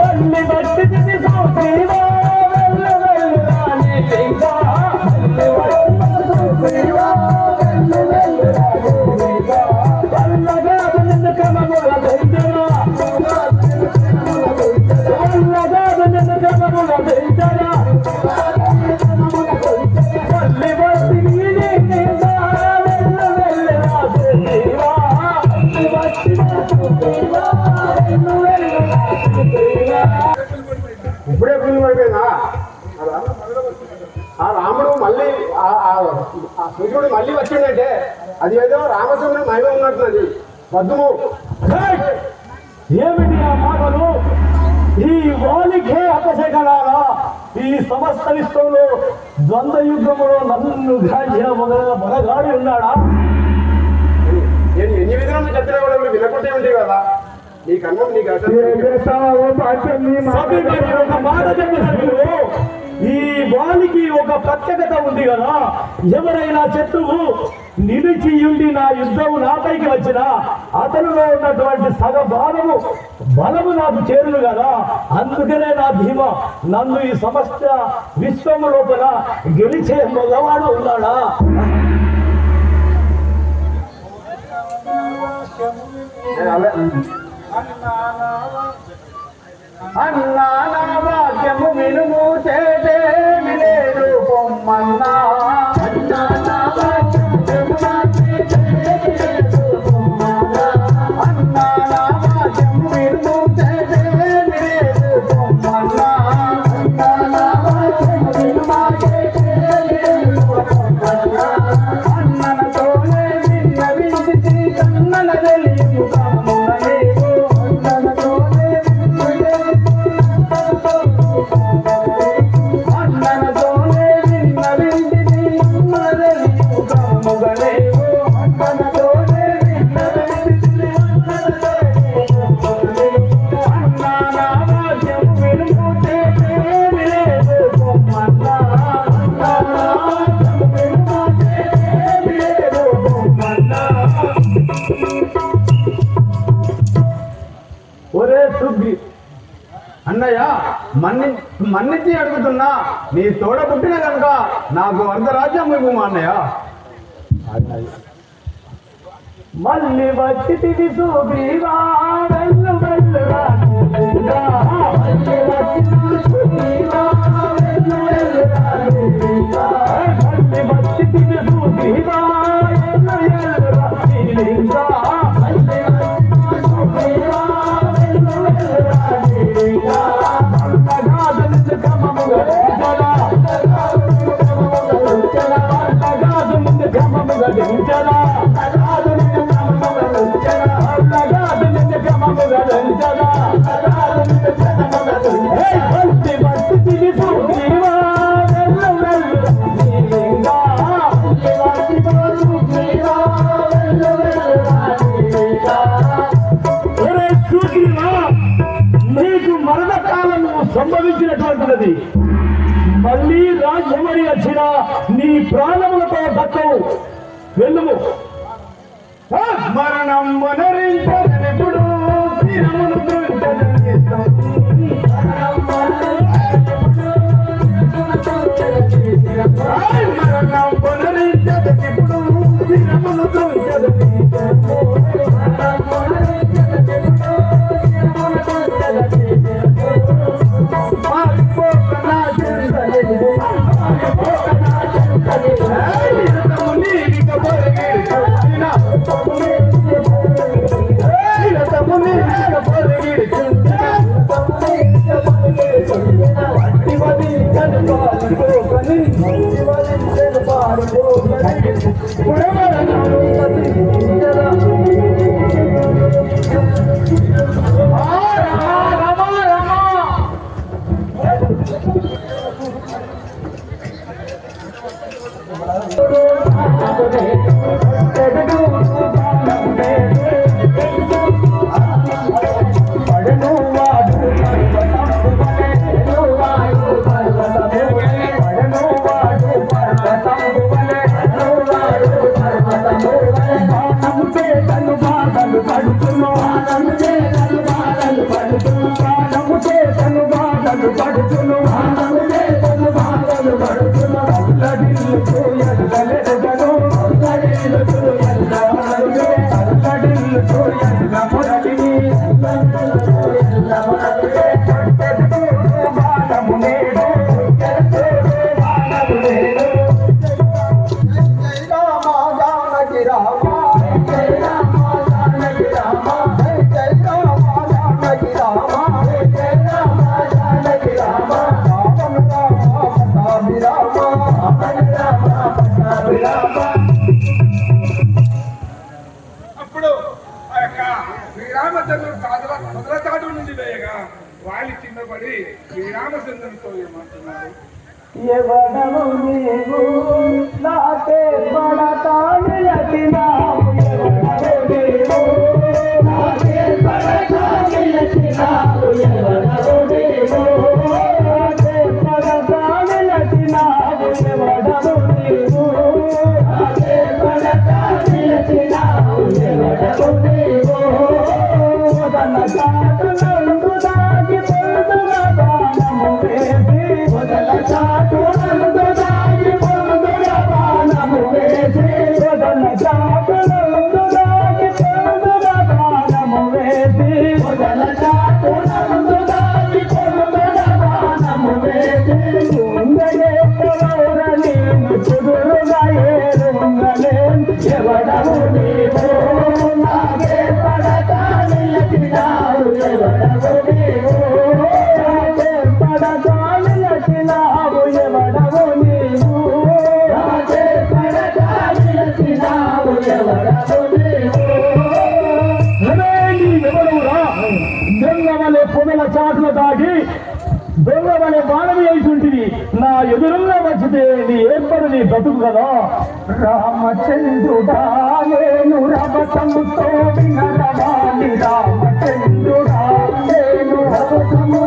ಬಂದಿದ రామచంద్రుడు మహిమ ఉన్నట్టున్నది పద్దుము ఏయ్! ఏమిటి ఆ మాటలు? ఈ వాలికే అపశకనారా ఈ సమస్త విశ్వంలో ద్వంద్వ యుద్ధములో నన్ను గాంచిన మొగ మొగగాడి ఉన్నాడా? నేను ఎన్ని విధాలు చెప్పినా కూడా మీరు వినకుంటే ఉంటాయి కదా? నీ కన్నం నీకు అసలు మాట చెప్పిన ఈ వాణికి ఒక ప్రత్యేకత ఉంది కదా ఎవరైనా శత్రువు నిలిచి ఉండి నా యుద్ధము నాపైకి వచ్చిన అతనిలో ఉన్నటువంటి సగ భాగము బలము నాకు చేరును కదా అందుకనే నా భీమ నన్ను ఈ సమస్త విశ్వము లోపల గెలిచే మగవాడు ఉన్నాడా అన్నా నీ తోడ పుట్టిన కనుక నాకు అర్ధరాజ్యం ఇవ్వు అన్నయ్య మళ్ళీ వచ్చి తిని సుగ్రీవా వెళ్ళు వెళ్ళు రాజుగా. మళ్ళీ వచ్చి తిని సుగ్రీవా, వెళ్ళు వెళ్ళు రాజుగా. మళ్ళీ వచ్చి తిని సుగ్రీవా, వెళ్ళు వెళ్ళు మరణం వనరించదనెప్పుడు తీరమును దృంచదనిస్తాం. Thank you. కదా రామచంద్రుడాను నేను తోడిన రవాలి రామచంద్రుడా నేను రభసము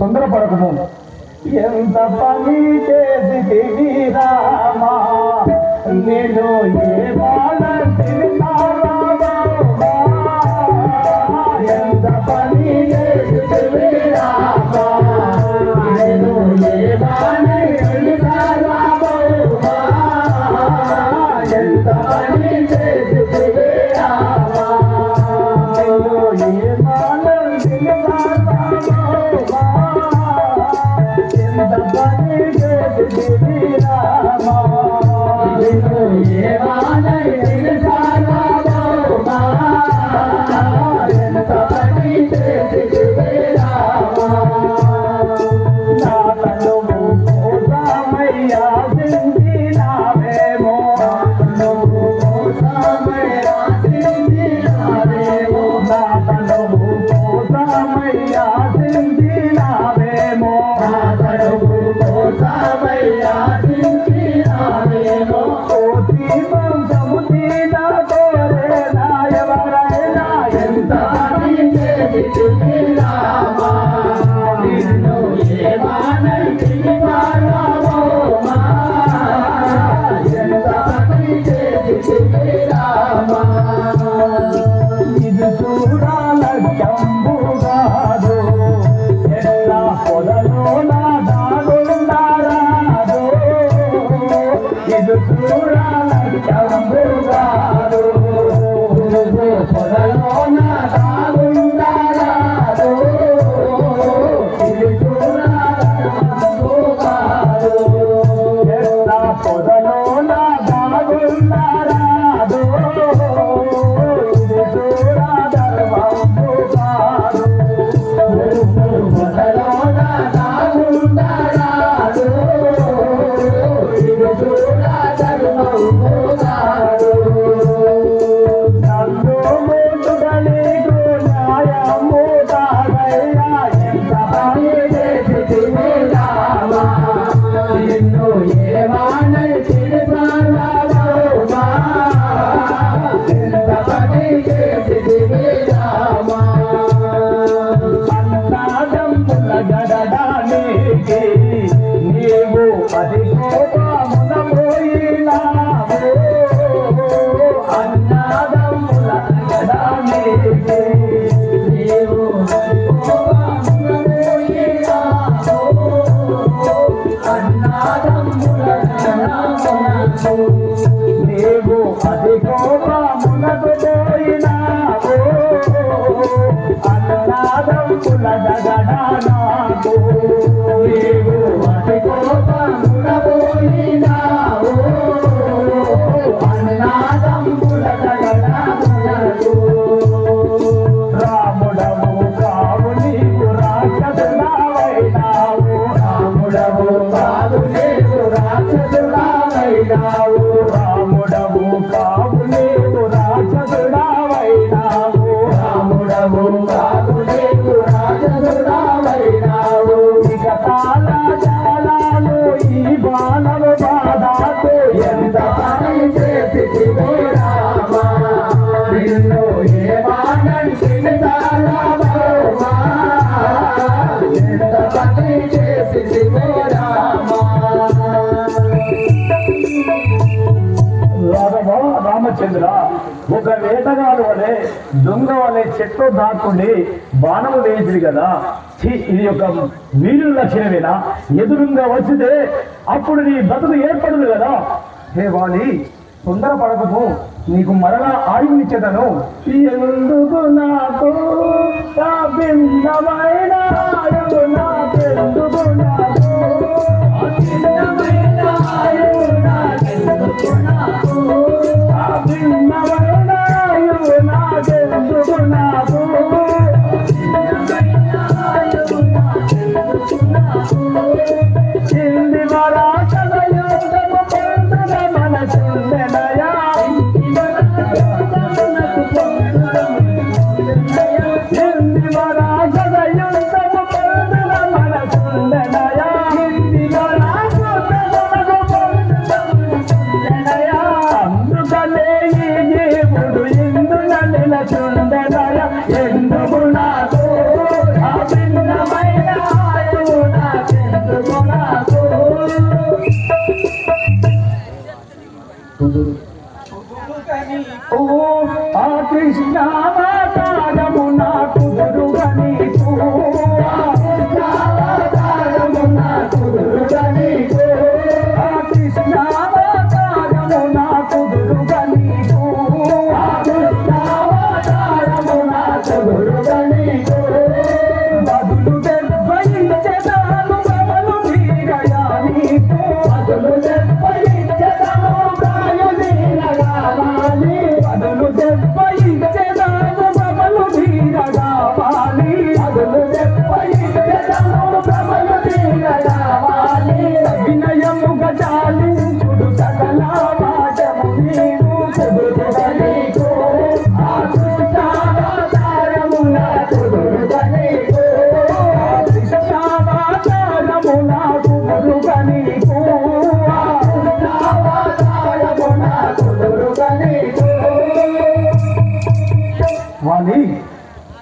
తొందర తొందరపడకము. ఎంత పని చేసి రామా? నేను ఏ రామచంద్ర ఒక వేటగాడు వలె దొంగ వలె చెట్లు దాక్కుండి బాణము వేయించింది కదా. ఇది యొక్క వీరుల లక్షణమేనా? ఎదురుగా వచ్చితే అప్పుడు నీ బతుకు ఏర్పడదు కదా. హే వాలి తొందర పడకము నీకు మరలా ఆయువునిచ్చేదను ఎందుకు నాకు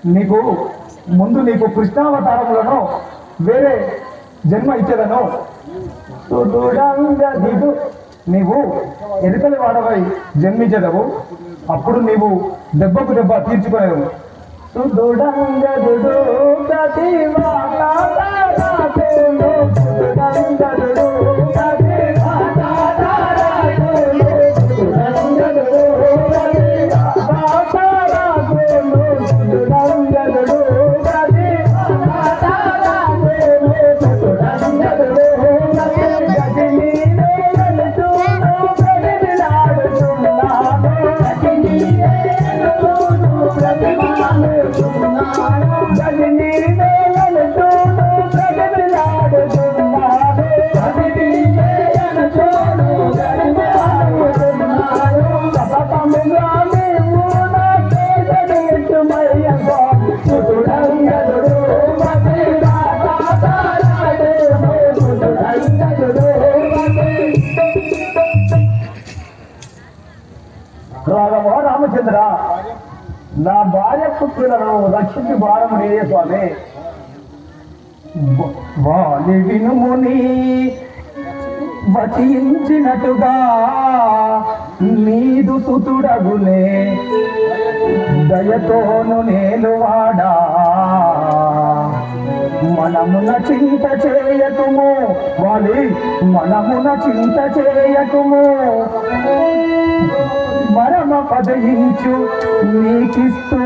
నీకు ముందు నీకు కృష్ణావతారములను వేరే జన్మ ఇచ్చేదను. నీకు నీవు ఎరుకలి వాడవై జన్మించదవు. అప్పుడు నీవు దెబ్బకు దెబ్బ తీర్చుకోలేవు సుదృఢంగదుడు పుత్రులను భారం లేదే స్వామి. వాలి వినుముని వచించినట్టుగా నీదు సుతుడగులే దయతోను నేలువాడా మనమున చింత చేయకుము వాలి మనమున చింత చేయకుము. మరమ పదయించు నీకిస్తూ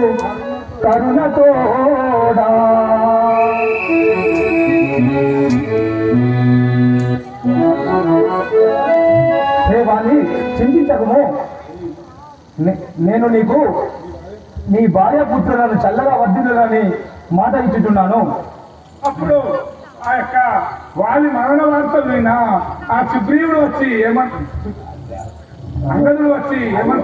కరుణతోడా దేవాన్ని చింతించకము. నేను నీకు నీ భార్య పుత్రులను చల్లగా వర్ధిల్లని మాట ఇచ్చుచున్నాను. అప్పుడు ఆ యొక్క వారి మరణ వార్తలు విన్న ఆ సుగ్రీవుడు వచ్చి ఏమన్ అంగదుడు వచ్చి ఏమన్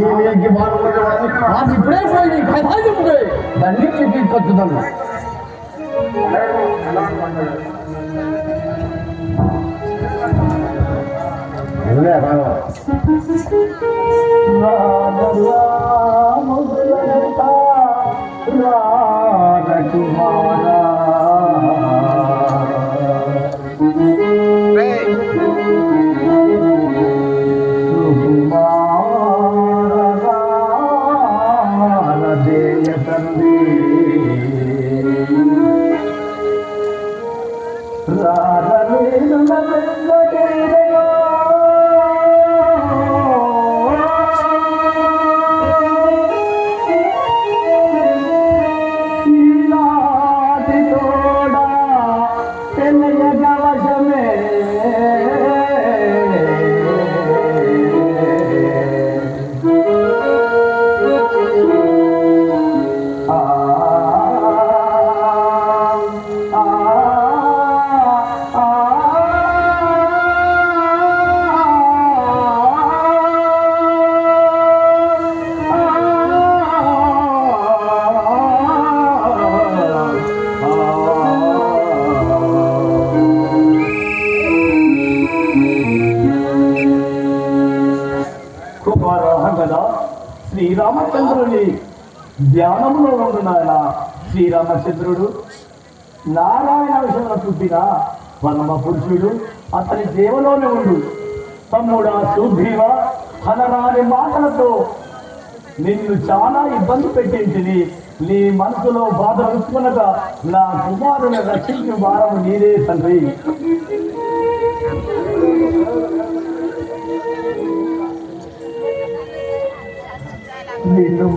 ಏನಿಗೆ ಬಾಳುವವರನ್ನು ಆಸಿ ಪ್ರೇಮವಾಗಿ ಕಥಾಜಿ ಮುಗೇ ಬನ್ನಿ ಕಿಪಿ ಕೊತ್ತದಲ್ಲ ಅಲ್ಲೇ ಬಾಳ ರಾಮ ರಾಮ ರಾಮ ధ్యానంలో ఉండు నాయన శ్రీరామచంద్రుడు. నారాయణ విషయంలో పుట్టిన పరమ పురుషుడు అతని దేవలోనే ఉండు. తమ్ముడా సుగ్రీవ హనరాని మాటలతో నిన్ను చాలా ఇబ్బంది పెట్టించింది నీ మనసులో బాధ ఉత్పన్నత నా కుమారుని రక్షించిన భారం నీదే తండ్రి. నిన్ను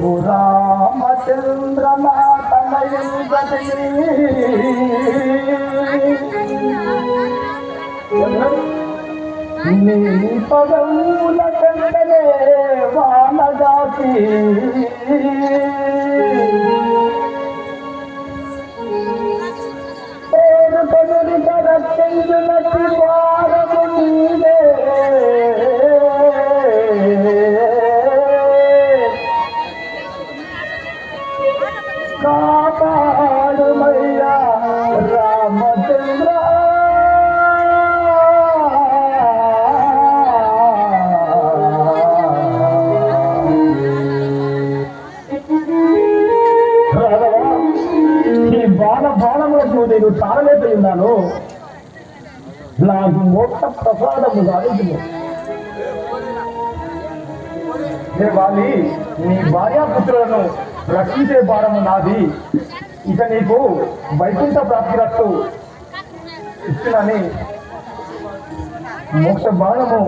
تن درما تنهي جسيري تن درما من لي پدمن لکن نه وان جا ప్రసాదము సాధించు వాలి నీ భార్యాపుత్రులను రక్షించే భారము నాది. ఇక నీకు వైకుంఠ ప్రాప్తిరస్తు ఇచ్చినని మోక్ష బాణము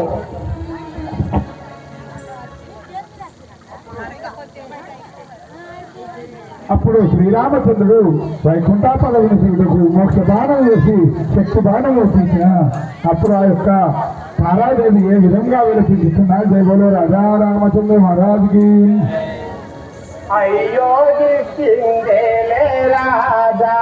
అప్పుడు శ్రీరామచంద్రుడు వైకుంఠాపదవిని శివుడికి మోక్ష బాణం వేసి శక్తి బాణం వేసి అప్పుడు ఆ యొక్క తారాదేవి ఏ విధంగా విలపించుతున్నా జై బోలో రాజా రామచంద్ర మహారాజుకి. అయ్యో రాజా